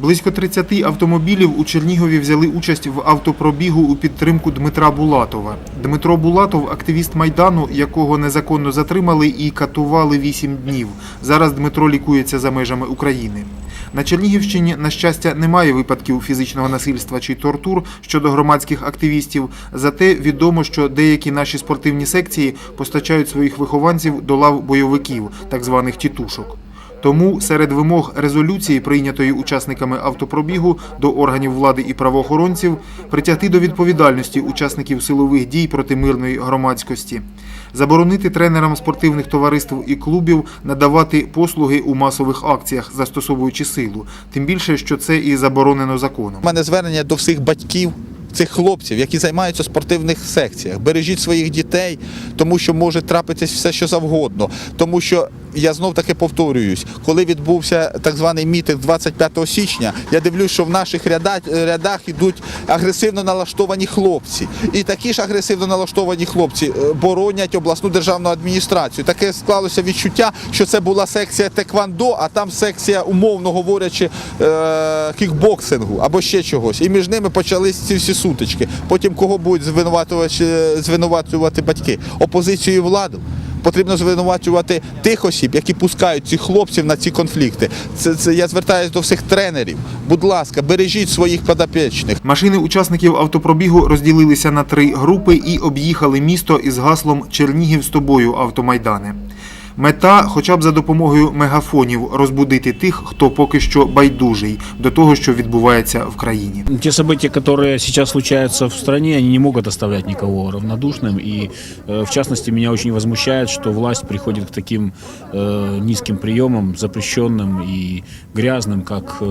Близько 30 автомобілів у Чернігові взяли участь в автопробігу у підтримку Дмитра Булатова. Дмитро Булатов активіст Майдану, якого незаконно затримали і катували 8 днів. Зараз Дмитро лікується за межами України. На Чернігівщині, на щастя, немає випадків фізичного насильства чи тортур щодо громадських активістів. Зате відомо, що деякі наші спортивні секції постачають своїх вихованців до лав бойовиків, так званих тітушок. Тому серед вимог резолюції, прийнятої учасниками автопробігу до органів влади і правоохоронців, притягти до відповідальності учасників силових дій проти мирної громадськості, заборонити тренерам спортивних товариств і клубів надавати послуги у масових акціях, застосовуючи силу, тим більше, що це і заборонено законом. У мене звернення до всіх батьків. Цих хлопців, які займаються спортивних секціях, бережіть своїх дітей, тому що може трапитись все, що завгодно. Тому що я знов таки повторююсь, коли відбувся так званий мітинг 25 січня, я дивлюсь, що в наших рядах, рядах ідуть агресивно налаштовані хлопці. І такі ж агресивно налаштовані хлопці е, боронять обласну державну адміністрацію. Таке склалося відчуття, що це була секція теквандо, а там секція, умовно говорячи, е, кікбоксингу або ще чогось. І між ними почались ці всі сутички. Потім кого будуть звинувачувати, звинувачувати батьки? Опозицію і владу. Потрібно звинувачувати тих осіб, які пускають цих хлопців на ці конфлікти. Це, це я звертаюся до всіх тренерів. Будь ласка, бережіть своїх подопічних. Машини учасників автопробігу розділилися на три групи і об'їхали місто із гаслом Чернігів з тобою автомайдани. Мета, хоча б за допомогою мегафонів, розбудити тих, хто поки що байдужий до того, що відбувається в країні. Те события, которые сейчас случаются в стране, они не могут оставлять никого равнодушным. И, э, в частности, меня очень возмущает, что власть приходит к таким э, низким приемам, запрещенным и грязным, как э,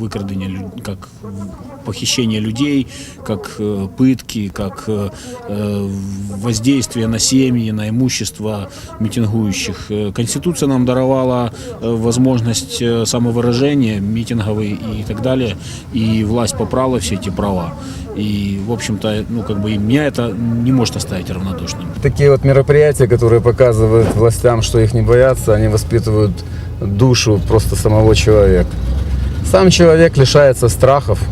выкрадение, лю- как похищение людей, как э, пытки, как э, э, воздействие на семьи, на имущество митингующих. Э, Конституция нам даровала э, возможность э, самовыражения, митинговый и так далее, и власть попрала все эти права. И, в общем-то, ну, как бы и меня это не может оставить равнодушным. Такие вот мероприятия, которые показывают властям, что их не боятся, они воспитывают душу просто самого человека. Сам человек лишается страхов,